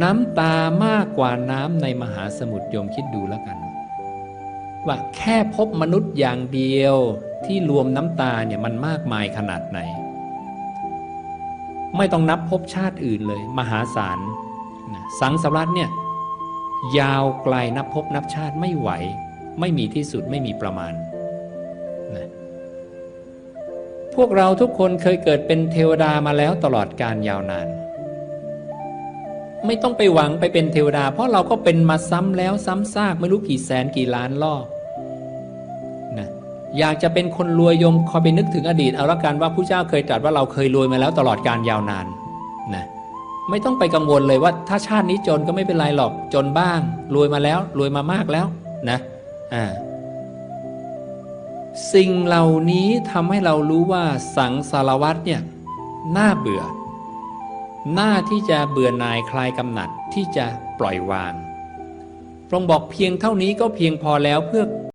น้ำตามากกว่าน้ำในมหาสมุทรโยมคิดดูแล้วกัน ว่าแค่พบมนุษย์อย่างเดียวที่รวมน้ำตาเนี่ยมันมากมายขนาดไหน ไม่ต้องนับภพชาติอื่นเลย มหาศาลสังสารวัตเนี่ยยาวไกลนับภพนับชาติไม่ไหว ไม่มีที่สุดไม่มีประมาณนะพวกเราทุกคนเคยเกิดเป็นเทวดามาแล้วตลอดการยาวนาน ไม่ต้องไปหวังไปเป็นเทวดา เพราะเราก็เป็นมาซ้ำแล้วซ้ำซากไม่รู้กี่แสนกี่ล้านรอบนะอยากจะเป็นคนรวยยมคอยไปนึกถึงอดีตเอาละกันว่าผู้เจ้าเคยตรัสว่าเราเคยรวยมาแล้วตลอดการยาวนานนะไม่ต้องไปกังวลเลยว่าถ้าชาตินี้จนก็ไม่เป็นไรหรอกจนบ้าง รวยมาแล้วรวยมามากแล้วนะอ่าสิ่งเหล่านี้ทำให้เรารู้ว่าสังสารวัตรเนี่ยน่าเบื่อ หน้าที่จะเบื่อหน่ายคลายกำหนัดที่จะปล่อยวางพระองค์บอกเพียงเท่านี้ก็เพียงพอแล้วเพื่อ